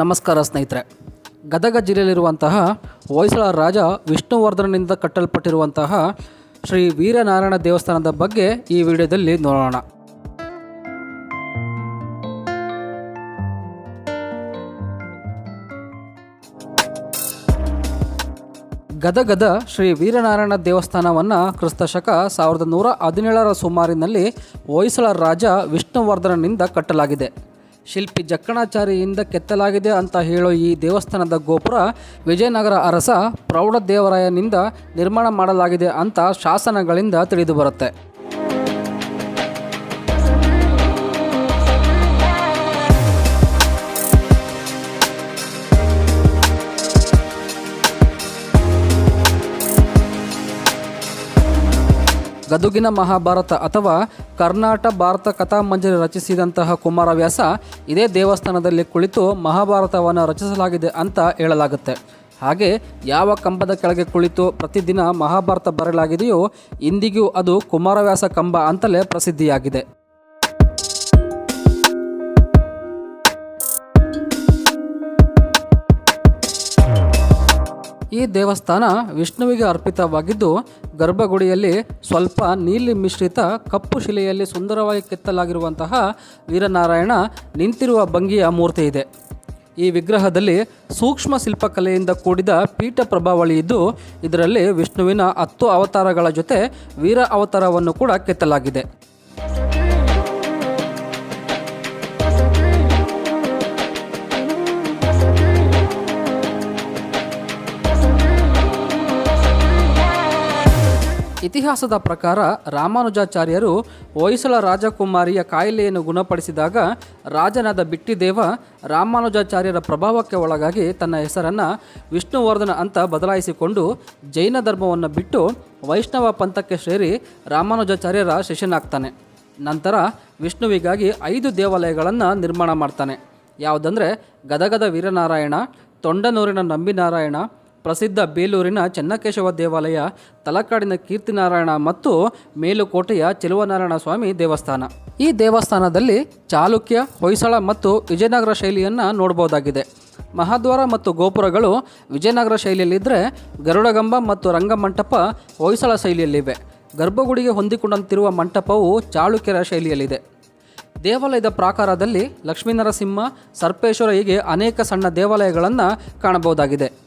ನಮಸ್ಕಾರ ಸ್ನೇಹಿತರೆ. ಗದಗ ಜಿಲ್ಲೆಯಲ್ಲಿರುವಂತಹ ಹೊಯ್ಸಳ ರಾಜ ವಿಷ್ಣುವರ್ಧನನಿಂದ ಕಟ್ಟಲ್ಪಟ್ಟಿರುವಂತಹ ಶ್ರೀ ವೀರನಾರಾಯಣ ದೇವಸ್ಥಾನದ ಬಗ್ಗೆ ಈ ವಿಡಿಯೋದಲ್ಲಿ ನೋಡೋಣ. ಗದಗದ ಶ್ರೀ ವೀರನಾರಾಯಣ ದೇವಸ್ಥಾನವನ್ನು ಕ್ರಿಸ್ತಶಕ ಸಾವಿರದ ನೂರ ಹದಿನೇಳರ ಸುಮಾರಿನಲ್ಲಿ ಹೊಯ್ಸಳ ರಾಜ ವಿಷ್ಣುವರ್ಧನನಿಂದ ಕಟ್ಟಲಾಗಿದೆ. ಶಿಲ್ಪಿ ಜಕ್ಕಣಾಚಾರಿಯಿಂದ ಕೆತ್ತಲಾಗಿದೆ ಅಂತ ಹೇಳೋ ಈ ದೇವಸ್ಥಾನದ ಗೋಪುರ ವಿಜಯನಗರ ಅರಸ ಪ್ರೌಢದೇವರಾಯನಿಂದ ನಿರ್ಮಾಣ ಮಾಡಲಾಗಿದೆ ಅಂತ ಶಾಸನಗಳಿಂದ ತಿಳಿದುಬರುತ್ತೆ ಗದುಗಿನ ಮಹಾಭಾರತ ಅಥವಾ ಕರ್ನಾಟ ಭಾರತ ಕಥಾಮಂಜರಿ ರಚಿಸಿದಂತಹ ಕುಮಾರವ್ಯಾಸ ಇದೇ ದೇವಸ್ಥಾನದಲ್ಲಿ ಕುಳಿತು ಮಹಾಭಾರತವನ್ನು ರಚಿಸಲಾಗಿದೆ ಅಂತ ಹೇಳಲಾಗುತ್ತೆ. ಹಾಗೆ ಯಾವ ಕಂಬದ ಕೆಳಗೆ ಕುಳಿತು ಪ್ರತಿದಿನ ಮಹಾಭಾರತ ಬರೆಯಲಾಗಿದೆಯೋ ಇಂದಿಗೂ ಅದು ಕುಮಾರವ್ಯಾಸ ಕಂಬ ಅಂತಲೇ ಪ್ರಸಿದ್ಧಿಯಾಗಿದೆ. ಈ ದೇವಸ್ಥಾನ ವಿಷ್ಣುವಿಗೆ ಅರ್ಪಿತವಾಗಿದ್ದು, ಗರ್ಭಗುಡಿಯಲ್ಲಿ ಸ್ವಲ್ಪ ನೀಲಿ ಮಿಶ್ರಿತ ಕಪ್ಪು ಶಿಲೆಯಲ್ಲಿ ಸುಂದರವಾಗಿ ಕೆತ್ತಲಾಗಿರುವಂತಹ ವೀರನಾರಾಯಣ ನಿಂತಿರುವ ಭಂಗಿಯ ಮೂರ್ತಿ ಇದೆ. ಈ ವಿಗ್ರಹದಲ್ಲಿ ಸೂಕ್ಷ್ಮ ಶಿಲ್ಪಕಲೆಯಿಂದ ಕೂಡಿದ ಪೀಠ ಪ್ರಭಾವಳಿ ಇದ್ದು, ಇದರಲ್ಲಿ ವಿಷ್ಣುವಿನ ಹತ್ತು ಅವತಾರಗಳ ಜೊತೆ ವೀರ ಅವತಾರವನ್ನು ಕೂಡ ಕೆತ್ತಲಾಗಿದೆ. ಇತಿಹಾಸದ ಪ್ರಕಾರ ರಾಮಾನುಜಾಚಾರ್ಯರು ಹೊಯ್ಸಳ ರಾಜಕುಮಾರಿಯ ಕಾಯಿಲೆಯನ್ನು ಗುಣಪಡಿಸಿದಾಗ ರಾಜನಾದ ಬಿಟ್ಟಿದೇವ ರಾಮಾನುಜಾಚಾರ್ಯರ ಪ್ರಭಾವಕ್ಕೆ ಒಳಗಾಗಿ ತನ್ನ ಹೆಸರನ್ನು ವಿಷ್ಣುವರ್ಧನ ಅಂತ ಬದಲಾಯಿಸಿಕೊಂಡು ಜೈನ ಧರ್ಮವನ್ನು ಬಿಟ್ಟು ವೈಷ್ಣವ ಪಂಥಕ್ಕೆ ಸೇರಿ ರಾಮಾನುಜಾಚಾರ್ಯರ ಶಿಷ್ಯನಾಗ್ತಾನೆ. ನಂತರ ವಿಷ್ಣುವಿಗಾಗಿ ಐದು ದೇವಾಲಯಗಳನ್ನು ನಿರ್ಮಾಣ ಮಾಡ್ತಾನೆ. ಯಾವುದಂದರೆ ಗದಗದ ವೀರನಾರಾಯಣ, ತೊಂಡನೂರಿನ ನಂಬಿನಾರಾಯಣ ಪ್ರಸಿದ್ಧ ಬೇಲೂರಿನ ಚೆನ್ನಕೇಶವ ದೇವಾಲಯ, ತಲಕಾಡಿನ ಕೀರ್ತಿನಾರಾಯಣ ಮತ್ತು ಮೇಲುಕೋಟೆಯ ಚೆಲುವನಾರಾಯಣ ಸ್ವಾಮಿ ದೇವಸ್ಥಾನ. ಈ ದೇವಸ್ಥಾನದಲ್ಲಿ ಚಾಲುಕ್ಯ, ಹೊಯ್ಸಳ ಮತ್ತು ವಿಜಯನಗರ ಶೈಲಿಯನ್ನು ನೋಡಬಹುದಾಗಿದೆ ಮಹಾದ್ವಾರ ಮತ್ತು ಗೋಪುರಗಳು ವಿಜಯನಗರ ಶೈಲಿಯಲ್ಲಿದ್ದರೆ ಗರುಡಗಂಬ ಮತ್ತು ರಂಗಮಂಟಪ ಹೊಯ್ಸಳ ಶೈಲಿಯಲ್ಲಿವೆ. ಗರ್ಭಗುಡಿಗೆ ಹೊಂದಿಕೊಂಡಂತಿರುವ ಮಂಟಪವು ಚಾಳುಕ್ಯರ ಶೈಲಿಯಲ್ಲಿದೆ. ದೇವಾಲಯದ ಪ್ರಾಕಾರದಲ್ಲಿ ಲಕ್ಷ್ಮೀನರಸಿಂಹ, ಸರ್ಪೇಶ್ವರ ಹೀಗೆ ಅನೇಕ ಸಣ್ಣ ದೇವಾಲಯಗಳನ್ನು ಕಾಣಬಹುದಾಗಿದೆ.